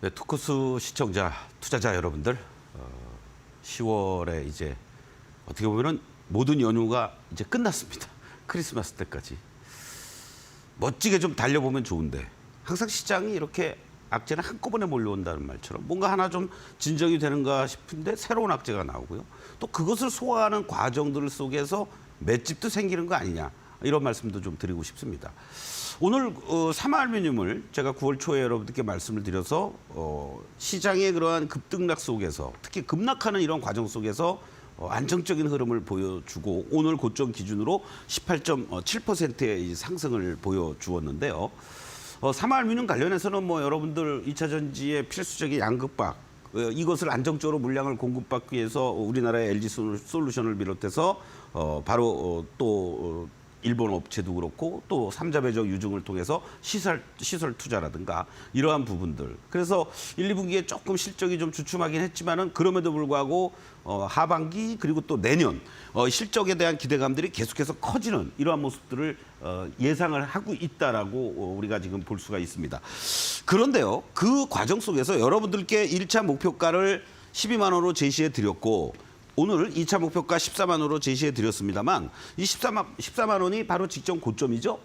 네, 투코스 시청자, 투자자 여러분들, 어, 10월에 이제 어떻게 보면은 모든 연휴가 이제 끝났습니다. 크리스마스 때까지 멋지게 좀 달려보면 좋은데 항상 시장이 이렇게 악재는 한꺼번에 몰려온다는 말처럼 뭔가 하나 좀 진정이 되는가 싶은데 새로운 악재가 나오고요. 또 그것을 소화하는 과정들 속에서 맷집도 생기는 거 아니냐 이런 말씀도 좀 드리고 싶습니다. 오늘 어, 사마알미늄을 제가 9월 초에 여러분들께 말씀을 드려서 어, 시장의 그러한 급등락 속에서 특히 급락하는 이런 과정 속에서 어, 안정적인 흐름을 보여주고 오늘 고점 기준으로 18.7%의 상승을 보여주었는데요. 어, 사마알미늄 관련해서는 뭐 여러분들 2차 전지의 필수적인 양극박 어, 이것을 안정적으로 물량을 공급받기 위해서 우리나라의 LG 솔루션을 비롯해서 어, 바로 어, 또 어, 일본 업체도 그렇고 또 삼자 배적 유증을 통해서 시설 시설 투자라든가 이러한 부분들. 그래서 1, 2분기에 조금 실적이 좀 주춤하긴 했지만은 그럼에도 불구하고 어, 하반기 그리고 또 내년 어, 실적에 대한 기대감들이 계속해서 커지는 이러한 모습들을 어, 예상을 하고 있다라고 어, 우리가 지금 볼 수가 있습니다. 그런데요, 그 과정 속에서 여러분들께 1차 목표가를 12만 원으로 제시해 드렸고 오늘 2차 목표가 14만 원으로 제시해 드렸습니다만 이 14만, 14만 원이 바로 직전 고점이죠.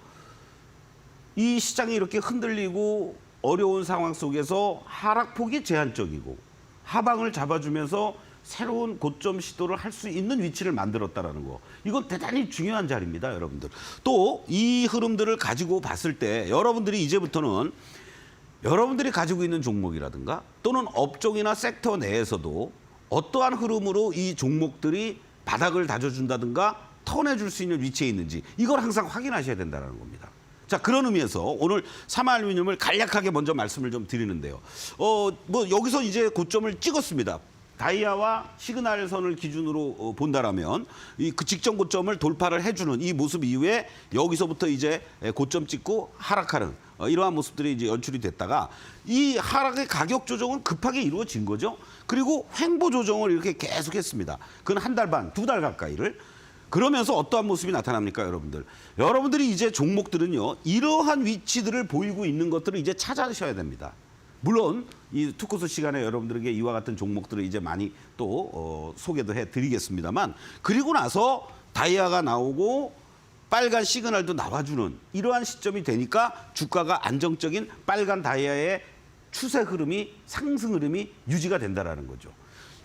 이 시장이 이렇게 흔들리고 어려운 상황 속에서 하락폭이 제한적이고 하방을 잡아주면서 새로운 고점 시도를 할 수 있는 위치를 만들었다라는 거. 이건 대단히 중요한 자리입니다, 여러분들. 또 이 흐름들을 가지고 봤을 때 여러분들이 이제부터는 여러분들이 가지고 있는 종목이라든가 또는 업종이나 섹터 내에서도 어떠한 흐름으로 이 종목들이 바닥을 다져준다든가 턴해줄 수 있는 위치에 있는지 이걸 항상 확인하셔야 된다는 겁니다. 자 그런 의미에서 오늘 사마알루미늄을 간략하게 먼저 말씀을 좀 드리는데요. 어 뭐 여기서 이제 고점을 찍었습니다. 다이아와 시그널 선을 기준으로 어, 본다라면 이 그 직전 고점을 돌파를 해주는 이 모습 이후에 여기서부터 이제 고점 찍고 하락하는 어, 이러한 모습들이 이제 연출이 됐다가 이 하락의 가격 조정은 급하게 이루어진 거죠. 그리고 횡보 조정을 이렇게 계속했습니다. 그건 한 달 반, 두 달 가까이를. 그러면서 어떠한 모습이 나타납니까, 여러분들? 여러분들이 이제 종목들은요, 이러한 위치들을 보이고 있는 것들을 이제 찾아셔야 됩니다. 물론 이 투코스 시간에 여러분들에게 이와 같은 종목들을 이제 많이 또 어, 소개도 해드리겠습니다만 그리고 나서 다이아가 나오고 빨간 시그널도 나와주는 이러한 시점이 되니까 주가가 안정적인 빨간 다이아의 추세 흐름이 상승 흐름이 유지가 된다라는 거죠.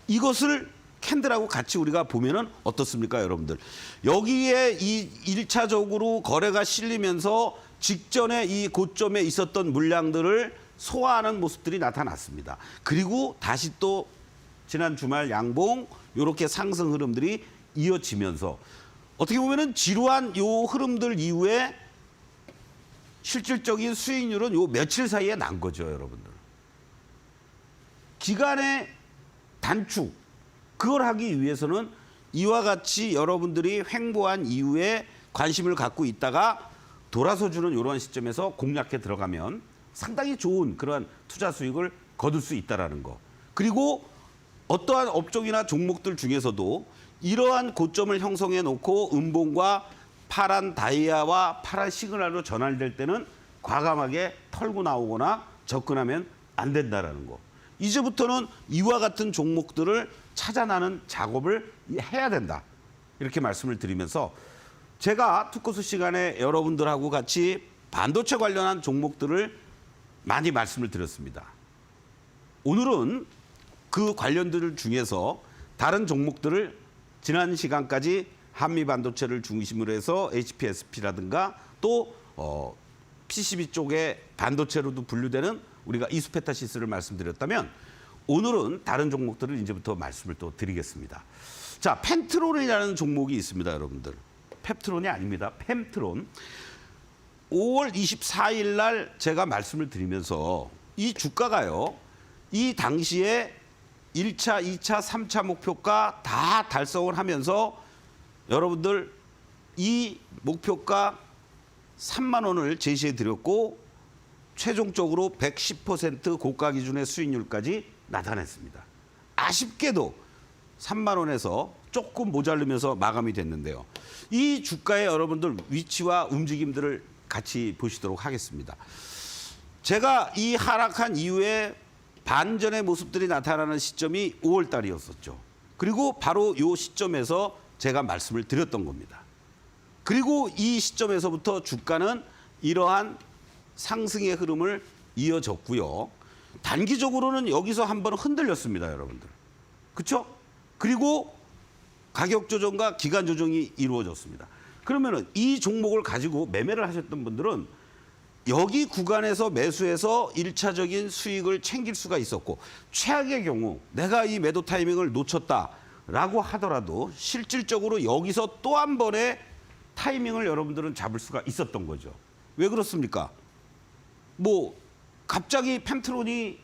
이것을 캔들하고 같이 우리가 보면은 어떻습니까, 여러분들? 여기에 이 일차적으로 거래가 실리면서 직전에 이 고점에 있었던 물량들을 소화하는 모습들이 나타났습니다. 그리고 다시 또 지난 주말 양봉 이렇게 상승 흐름들이 이어지면서 어떻게 보면은 지루한 요 흐름들 이후에 실질적인 수익률은 요 며칠 사이에 난 거죠, 여러분들. 기간의 단축 그걸 하기 위해서는 이와 같이 여러분들이 횡보한 이후에 관심을 갖고 있다가 돌아서 주는 이러한 시점에서 공략해 들어가면 상당히 좋은 그러한 투자 수익을 거둘 수 있다라는 거. 그리고 어떠한 업종이나 종목들 중에서도 이러한 고점을 형성해 놓고 음봉과 파란 다이아와 파란 시그널로 전환될 때는 과감하게 털고 나오거나 접근하면 안 된다라는 거. 이제부터는 이와 같은 종목들을 찾아나는 작업을 해야 된다. 이렇게 말씀을 드리면서 제가 투코스 시간에 여러분들하고 같이 반도체 관련한 종목들을 많이 말씀을 드렸습니다. 오늘은 그 관련들 중에서 다른 종목들을 지난 시간까지 한미 반도체를 중심으로 해서 HPSP라든가 또 어, PCB 쪽에 반도체로도 분류되는 우리가 이수페타시스를 말씀드렸다면 오늘은 다른 종목들을 이제부터 말씀을 또 드리겠습니다. 자, 펜트론이라는 종목이 있습니다, 여러분들. 펩트론이 아닙니다. 펜트론. 5월 24일 날 제가 말씀을 드리면서 이 주가가요. 이 당시에 1차, 2차, 3차 목표가 다 달성을 하면서 여러분들 이 목표가 3만 원을 제시해 드렸고 최종적으로 110% 고가 기준의 수익률까지 나타냈습니다. 아쉽게도 3만 원에서 조금 모자르면서 마감이 됐는데요. 이 주가의 여러분들 위치와 움직임들을 같이 보시도록 하겠습니다. 제가 이 하락한 이후에 반전의 모습들이 나타나는 시점이 5월 달이었었죠. 그리고 바로 이 시점에서 제가 말씀을 드렸던 겁니다. 그리고 이 시점에서부터 주가는 이러한 상승의 흐름을 이어졌고요. 단기적으로는 여기서 한번 흔들렸습니다, 여러분들. 그렇죠? 그리고 가격 조정과 기간 조정이 이루어졌습니다. 그러면은 이 종목을 가지고 매매를 하셨던 분들은 여기 구간에서 매수해서 일차적인 수익을 챙길 수가 있었고 최악의 경우 내가 이 매도 타이밍을 놓쳤다라고 하더라도 실질적으로 여기서 또 한 번의 타이밍을 여러분들은 잡을 수가 있었던 거죠. 왜 그렇습니까? 뭐 갑자기 펜트론이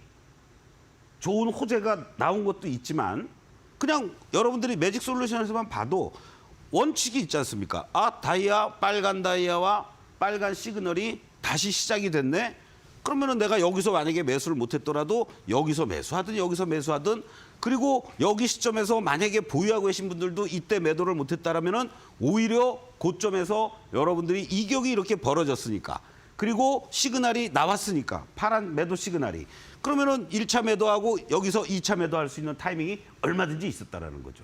좋은 호재가 나온 것도 있지만 그냥 여러분들이 매직 솔루션에서만 봐도 원칙이 있지 않습니까? 아 다이아 빨간 다이아와 빨간 시그널이 다시 시작이 됐네. 그러면은 내가 여기서 만약에 매수를 못했더라도 여기서 매수하든 여기서 매수하든 그리고 여기 시점에서 만약에 보유하고 계신 분들도 이때 매도를 못했다라면은 오히려 고점에서 여러분들이 이격이 이렇게 벌어졌으니까 그리고 시그널이 나왔으니까 파란 매도 시그널이 그러면은 1차 매도하고 여기서 2차 매도할 수 있는 타이밍이 얼마든지 있었다라는 거죠.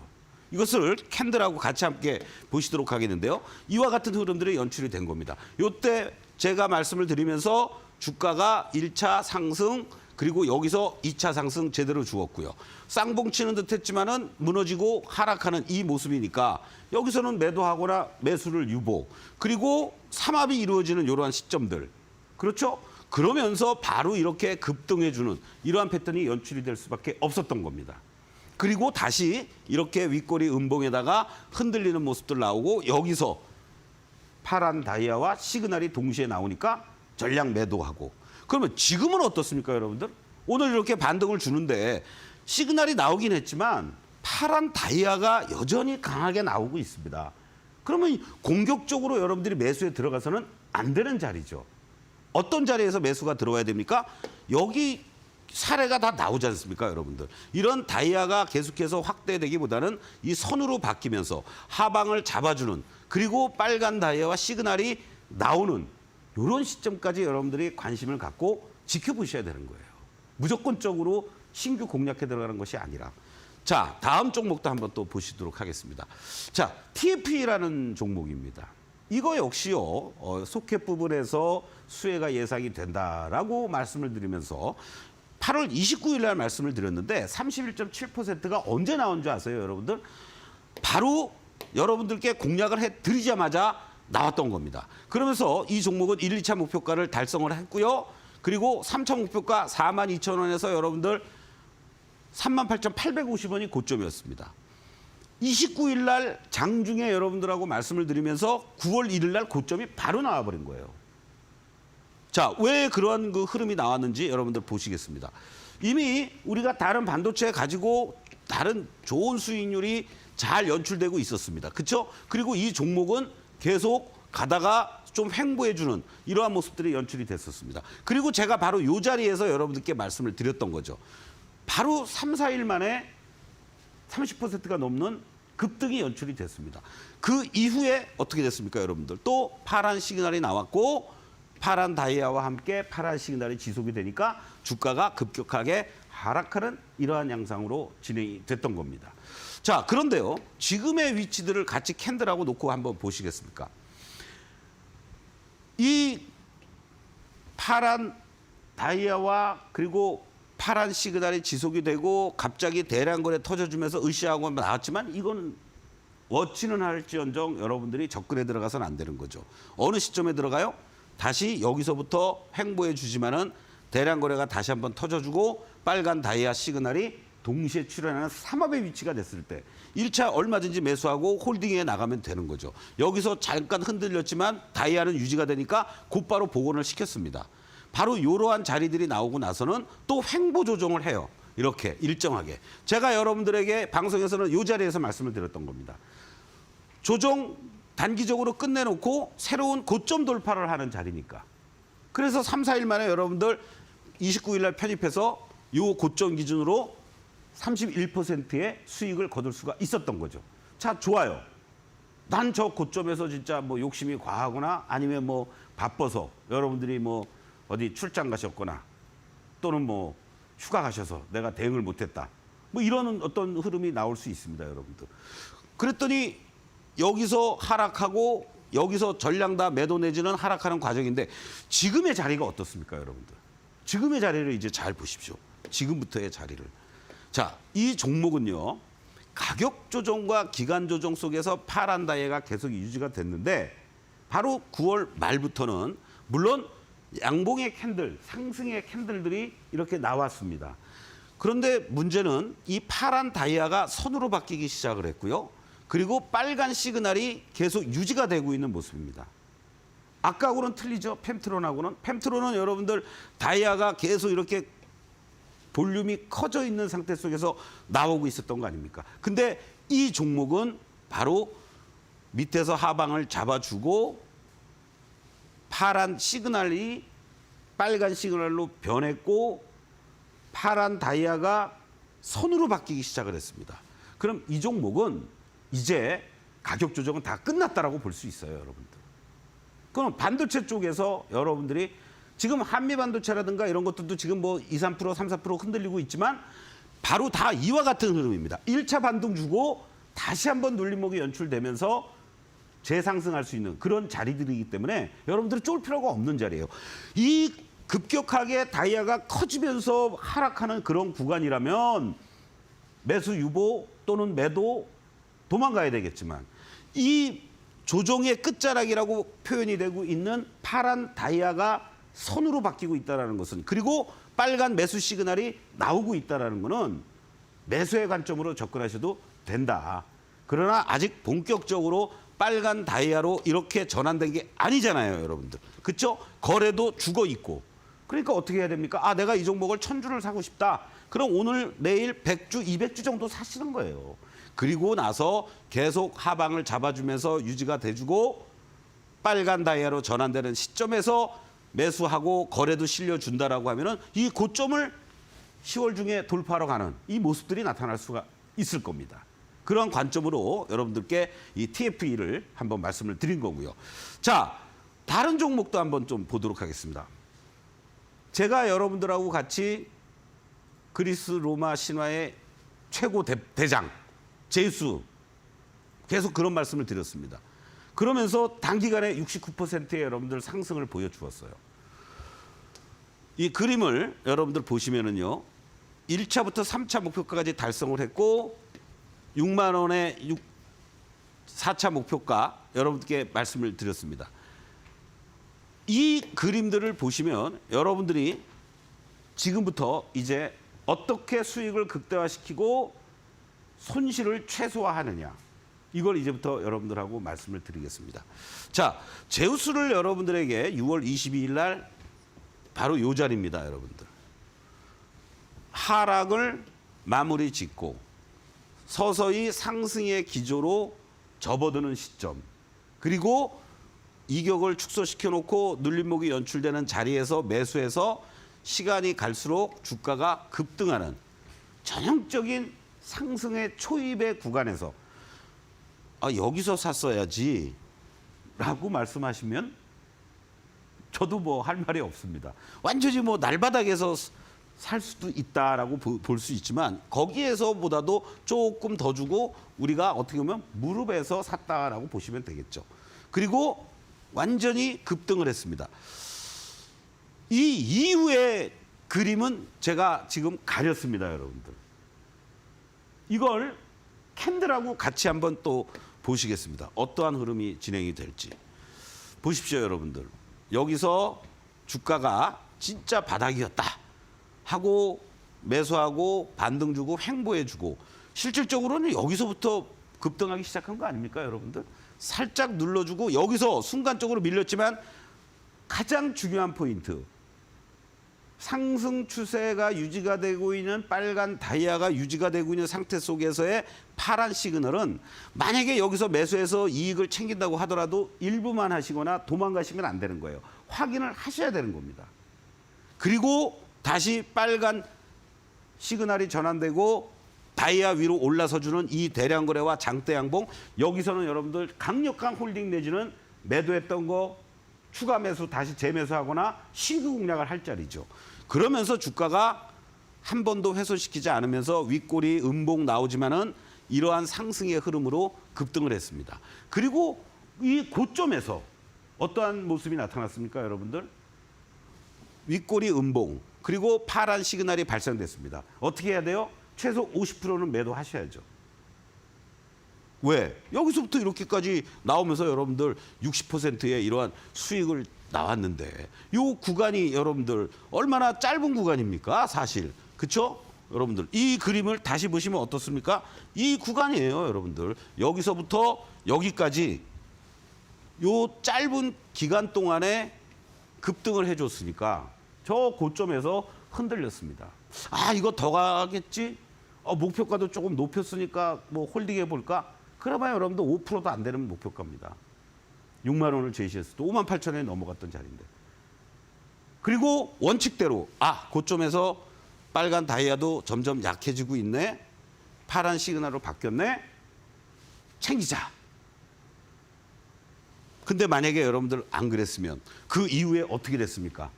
이것을 캔들하고 같이 함께 보시도록 하겠는데요. 이와 같은 흐름들이 연출이 된 겁니다. 요때 제가 말씀을 드리면서 주가가 1차 상승 그리고 여기서 2차 상승 제대로 주었고요. 쌍봉 치는 듯 했지만은 무너지고 하락하는 이 모습이니까 여기서는 매도하거나 매수를 유보 그리고 삼합이 이루어지는 이러한 시점들 그렇죠? 그러면서 바로 이렇게 급등해 주는 이러한 패턴이 연출이 될 수밖에 없었던 겁니다. 그리고 다시 이렇게 윗꼬리 음봉에다가 흔들리는 모습들 나오고 여기서 파란 다이아와 시그널이 동시에 나오니까 전량 매도하고 그러면 지금은 어떻습니까 여러분들? 오늘 이렇게 반등을 주는데 시그널이 나오긴 했지만 파란 다이아가 여전히 강하게 나오고 있습니다. 그러면 공격적으로 여러분들이 매수에 들어가서는 안 되는 자리죠. 어떤 자리에서 매수가 들어와야 됩니까? 여기 사례가 다 나오지 않습니까, 여러분들? 이런 다이아가 계속해서 확대되기보다는 이 선으로 바뀌면서 하방을 잡아주는 그리고 빨간 다이아와 시그널이 나오는 이런 시점까지 여러분들이 관심을 갖고 지켜보셔야 되는 거예요. 무조건적으로 신규 공략해 들어가는 것이 아니라. 자, 다음 종목도 한번 또 보시도록 하겠습니다. 자, TF라는 종목입니다. 이거 역시요, 어, 소켓 부분에서 수혜가 예상이 된다라고 말씀을 드리면서 8월 29일 날 말씀을 드렸는데 31.7%가 언제 나온 줄 아세요, 여러분들? 바로 여러분들께 공략을 해 드리자마자 나왔던 겁니다. 그러면서 이 종목은 1, 2차 목표가를 달성을 했고요. 그리고 3차 목표가 4만 2천 원에서 여러분들 3만 8,850원이 고점이었습니다. 29일 날 장중에 여러분들하고 말씀을 드리면서 9월 1일 날 고점이 바로 나와버린 거예요. 자, 왜 그러한 그 흐름이 나왔는지 여러분들 보시겠습니다. 이미 우리가 다른 반도체 가지고 다른 좋은 수익률이 잘 연출되고 있었습니다. 그렇죠? 그리고 이 종목은 계속 가다가 좀 횡보해주는 이러한 모습들이 연출이 됐었습니다. 그리고 제가 바로 이 자리에서 여러분들께 말씀을 드렸던 거죠. 바로 3, 4일 만에 30%가 넘는 급등이 연출이 됐습니다. 그 이후에 어떻게 됐습니까, 여러분들? 또 파란 시그널이 나왔고 파란 다이아와 함께 파란 시그널이 지속이 되니까 주가가 급격하게 하락하는 이러한 양상으로 진행이 됐던 겁니다. 자, 그런데요. 지금의 위치들을 같이 캔들하고 놓고 한번 보시겠습니까? 이 파란 다이아와 그리고 파란 시그널이 지속이 되고 갑자기 대량 거래 터져주면서 으쌰하고 나왔지만 이거는 워치는 할지언정 여러분들이 접근에 들어가서는 안 되는 거죠. 어느 시점에 들어가요? 다시 여기서부터 횡보해 주지만은 대량 거래가 다시 한번 터져주고 빨간 다이아 시그널이 동시에 출현하는 삼합의 위치가 됐을 때 1차 얼마든지 매수하고 홀딩에 나가면 되는 거죠. 여기서 잠깐 흔들렸지만 다이아는 유지가 되니까 곧바로 복원을 시켰습니다. 바로 이러한 자리들이 나오고 나서는 또 횡보 조정을 해요. 이렇게 일정하게. 제가 여러분들에게 방송에서는 이 자리에서 말씀을 드렸던 겁니다. 조정 단기적으로 끝내놓고 새로운 고점 돌파를 하는 자리니까. 그래서 3, 4일 만에 여러분들 29일 날 편입해서 이 고점 기준으로 31%의 수익을 거둘 수가 있었던 거죠. 자, 좋아요. 난 저 고점에서 진짜 뭐 욕심이 과하거나 아니면 뭐 바빠서 여러분들이 뭐 어디 출장 가셨거나 또는 뭐 휴가 가셔서 내가 대응을 못했다. 뭐 이런 어떤 흐름이 나올 수 있습니다, 여러분들. 그랬더니 여기서 하락하고 여기서 전량 다 매도 내지는 하락하는 과정인데 지금의 자리가 어떻습니까, 여러분들? 지금의 자리를 이제 잘 보십시오. 지금부터의 자리를. 자, 이 종목은요. 가격 조정과 기간 조정 속에서 파란 다이가 계속 유지가 됐는데 바로 9월 말부터는 물론 양봉의 캔들, 상승의 캔들들이 이렇게 나왔습니다. 그런데 문제는 이 파란 다이아가 선으로 바뀌기 시작을 했고요. 그리고 빨간 시그널이 계속 유지가 되고 있는 모습입니다. 아까하고는 틀리죠. 펜트론하고는. 펜트론은 여러분들 다이아가 계속 이렇게 볼륨이 커져 있는 상태 속에서 나오고 있었던 거 아닙니까? 근데 이 종목은 바로 밑에서 하방을 잡아주고 파란 시그널이 빨간 시그널로 변했고 파란 다이아가 선으로 바뀌기 시작을 했습니다. 그럼 이 종목은 이제 가격 조정은 다 끝났다라고 볼 수 있어요, 여러분들. 그럼 반도체 쪽에서 여러분들이 지금 한미 반도체라든가 이런 것들도 지금 뭐 2, 3%, 3, 4% 흔들리고 있지만 바로 다 이와 같은 흐름입니다. 1차 반등 주고 다시 한번 눌림목이 연출되면서 재상승할 수 있는 그런 자리들이기 때문에 여러분들이 쫄 필요가 없는 자리예요. 이 급격하게 다이아가 커지면서 하락하는 그런 구간이라면 매수 유보 또는 매도 도망가야 되겠지만 이 조정의 끝자락이라고 표현이 되고 있는 파란 다이아가 선으로 바뀌고 있다는 것은 그리고 빨간 매수 시그널이 나오고 있다는 것은 매수의 관점으로 접근하셔도 된다. 그러나 아직 본격적으로 빨간 다이아로 이렇게 전환된 게 아니잖아요, 여러분들. 그렇죠? 거래도 죽어 있고. 그러니까 어떻게 해야 됩니까? 아, 내가 이 종목을 천 주를 사고 싶다. 그럼 오늘 내일 100주, 200주 정도 사시는 거예요. 그리고 나서 계속 하방을 잡아주면서 유지가 돼주고 빨간 다이아로 전환되는 시점에서 매수하고 거래도 실려준다라고 하면은 이 고점을 10월 중에 돌파하러 가는 이 모습들이 나타날 수가 있을 겁니다. 그런 관점으로 여러분들께 이 TFE를 한번 말씀을 드린 거고요. 자, 다른 종목도 한번 좀 보도록 하겠습니다. 제가 여러분들하고 같이 그리스 로마 신화의 최고 대, 대장 제우스 계속 그런 말씀을 드렸습니다. 그러면서 단기간에 69%의 여러분들 상승을 보여주었어요. 이 그림을 여러분들 보시면은요. 1차부터 3차 목표가까지 달성을 했고 6만 원의 6, 4차 목표가 여러분께 말씀을 드렸습니다. 이 그림들을 보시면 여러분들이 지금부터 이제 어떻게 수익을 극대화시키고 손실을 최소화하느냐. 이걸 이제부터 여러분들하고 말씀을 드리겠습니다. 자, 제우스를 여러분들에게 6월 22일 날 바로 요 자리입니다, 여러분들. 하락을 마무리 짓고 서서히 상승의 기조로 접어드는 시점. 그리고 이격을 축소시켜 놓고 눌림목이 연출되는 자리에서 매수해서 시간이 갈수록 주가가 급등하는 전형적인 상승의 초입의 구간에서 아, 여기서 샀어야지 라고 말씀하시면 저도 뭐 할 말이 없습니다. 완전히 뭐 날바닥에서 살 수도 있다라고 볼 수 있지만 거기에서보다도 조금 더 주고 우리가 어떻게 보면 무릎에서 샀다라고 보시면 되겠죠. 그리고 완전히 급등을 했습니다. 이 이후의 그림은 제가 지금 가렸습니다, 여러분들. 이걸 캔들하고 같이 한번 또 보시겠습니다. 어떠한 흐름이 진행이 될지. 보십시오, 여러분들. 여기서 주가가 진짜 바닥이었다 하고 매수하고 반등 주고 횡보해 주고 실질적으로는 여기서부터 급등하기 시작한 거 아닙니까, 여러분들? 살짝 눌러주고 여기서 순간적으로 밀렸지만 가장 중요한 포인트. 상승 추세가 유지가 되고 있는 빨간 다이아가 유지가 되고 있는 상태 속에서의 파란 시그널은 만약에 여기서 매수해서 이익을 챙긴다고 하더라도 일부만 하시거나 도망가시면 안 되는 거예요. 확인을 하셔야 되는 겁니다. 그리고 다시 빨간 시그널이 전환되고 다이아 위로 올라서 주는 이 대량 거래와 장대 양봉 여기서는 여러분들 강력한 홀딩 내지는 매도했던 거 추가 매수 다시 재매수하거나 신규 공략을 할 자리죠. 그러면서 주가가 한 번도 훼손시키지 않으면서 윗골이 음봉 나오지만은 이러한 상승의 흐름으로 급등을 했습니다. 그리고 이 고점에서 어떠한 모습이 나타났습니까, 여러분들? 윗골이 음봉 그리고 파란 시그널이 발생됐습니다. 어떻게 해야 돼요? 최소 50%는 매도하셔야죠. 왜? 여기서부터 이렇게까지 나오면서 여러분들 60%의 이러한 수익을 나왔는데 요 구간이 여러분들 얼마나 짧은 구간입니까? 사실. 그쵸? 여러분들 이 그림을 다시 보시면 어떻습니까? 이 구간이에요, 여러분들. 여기서부터 여기까지 요 짧은 기간 동안에 급등을 해 줬으니까 저 고점에서 흔들렸습니다. 아 이거 더 가겠지? 어, 목표가도 조금 높였으니까 뭐 홀딩해 볼까? 그래봐야 여러분들 5%도 안 되는 목표가입니다. 6만 원을 제시했을 때 5만 8천 원에 넘어갔던 자리인데. 그리고 원칙대로 아 고점에서 빨간 다이아도 점점 약해지고 있네. 파란 시그널로 바뀌었네. 챙기자. 근데 만약에 여러분들 안 그랬으면 그 이후에 어떻게 됐습니까?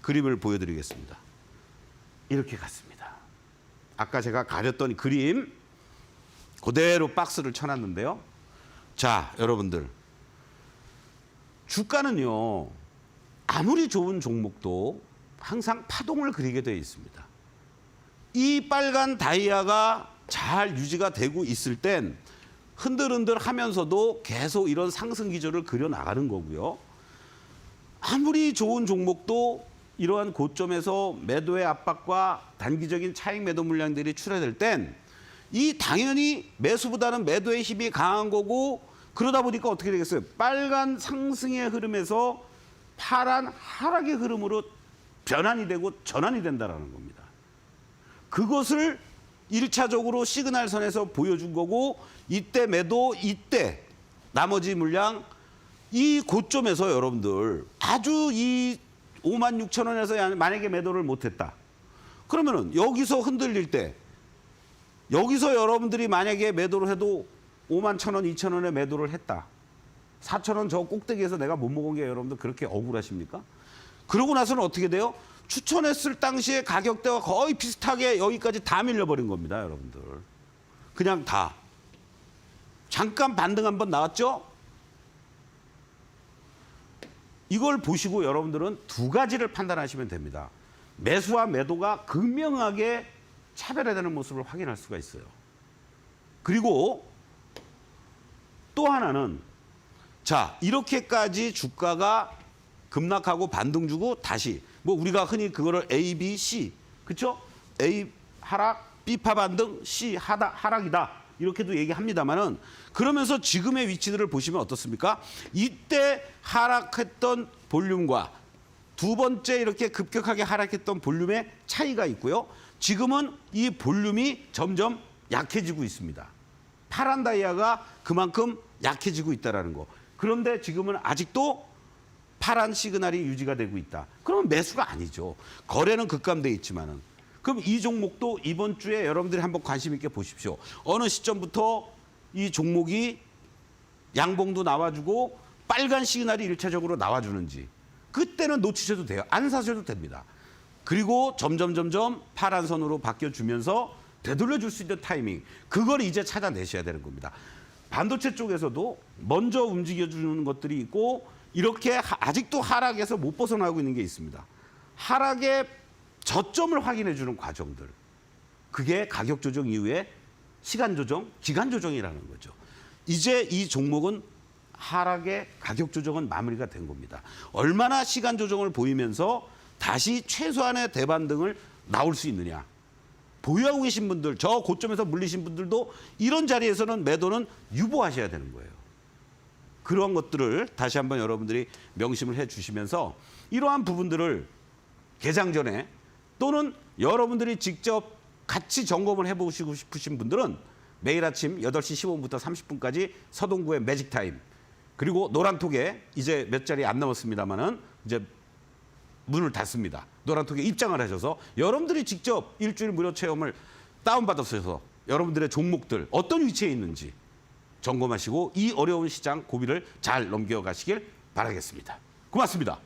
그림을 보여드리겠습니다. 이렇게 갔습니다. 아까 제가 가렸던 그림 그대로 박스를 쳐놨는데요. 자, 여러분들 주가는요 아무리 좋은 종목도 항상 파동을 그리게 되어 있습니다. 이 빨간 다이아가 잘 유지가 되고 있을 땐 흔들흔들 하면서도 계속 이런 상승 기조를 그려 나가는 거고요. 아무리 좋은 종목도 이러한 고점에서 매도의 압박과 단기적인 차익 매도 물량들이 출해될 땐 이 당연히 매수보다는 매도의 힘이 강한 거고 그러다 보니까 어떻게 되겠어요? 빨간 상승의 흐름에서 파란 하락의 흐름으로 변환이 되고 전환이 된다라는 겁니다. 그것을 일차적으로 시그널 선에서 보여준 거고 이때 매도 이때 나머지 물량 이 고점에서 여러분들 아주 이 5만 6천 원에서 만약에 매도를 못했다. 그러면은 여기서 흔들릴 때 여기서 여러분들이 만약에 매도를 해도 5만 천 원, 2천 원에 매도를 했다. 4천 원 저 꼭대기에서 내가 못 먹은 게 여러분들 그렇게 억울하십니까? 그러고 나서는 어떻게 돼요? 추천했을 당시에 가격대와 거의 비슷하게 여기까지 다 밀려버린 겁니다, 여러분들. 그냥 다. 잠깐 반등 한번 나왔죠? 이걸 보시고 여러분들은 두 가지를 판단하시면 됩니다. 매수와 매도가 극명하게 차별화되는 모습을 확인할 수가 있어요. 그리고 또 하나는 자 이렇게까지 주가가 급락하고 반등 주고 다시 뭐 우리가 흔히 그거를 A, B, C 그렇죠? A 하락, B 파 반등, C 하다 하락이다 이렇게도 얘기합니다만은 그러면서 지금의 위치들을 보시면 어떻습니까? 이때 하락했던 볼륨과 두 번째 이렇게 급격하게 하락했던 볼륨의 차이가 있고요. 지금은 이 볼륨이 점점 약해지고 있습니다. 파란 다이아가 그만큼 약해지고 있다라는 거. 그런데 지금은 아직도 파란 시그널이 유지가 되고 있다. 그러면 매수가 아니죠. 거래는 급감돼 있지만은. 그럼 이 종목도 이번 주에 여러분들이 한번 관심 있게 보십시오. 어느 시점부터 이 종목이 양봉도 나와주고 빨간 시그널이 일차적으로 나와주는지 그때는 놓치셔도 돼요. 안 사셔도 됩니다. 그리고 점점 점점 파란 선으로 바뀌어 주면서 되돌려 줄 수 있는 타이밍 그걸 이제 찾아내셔야 되는 겁니다. 반도체 쪽에서도 먼저 움직여 주는 것들이 있고 이렇게 하- 아직도 하락에서 못 벗어나고 있는 게 있습니다. 하락의 저점을 확인해 주는 과정들 그게 가격 조정 이후에 시간 조정, 기간 조정이라는 거죠. 이제 이 종목은 하락의 가격 조정은 마무리가 된 겁니다. 얼마나 시간 조정을 보이면서 다시 최소한의 대반등을 나올 수 있느냐. 보유하고 계신 분들, 저 고점에서 물리신 분들도 이런 자리에서는 매도는 유보하셔야 되는 거예요. 그런 것들을 다시 한번 여러분들이 명심을 해 주시면서 이러한 부분들을 개장 전에 또는 여러분들이 직접 같이 점검을 해보시고 싶으신 분들은 매일 아침 8시 15분부터 30분까지 서동구의 매직 타임 그리고 노란톡에 이제 몇 자리 안 남았습니다만은 이제 문을 닫습니다. 노란톡에 입장을 하셔서 여러분들이 직접 일주일 무료 체험을 다운받아서 여러분들의 종목들 어떤 위치에 있는지 점검하시고 이 어려운 시장 고비를 잘 넘겨가시길 바라겠습니다. 고맙습니다.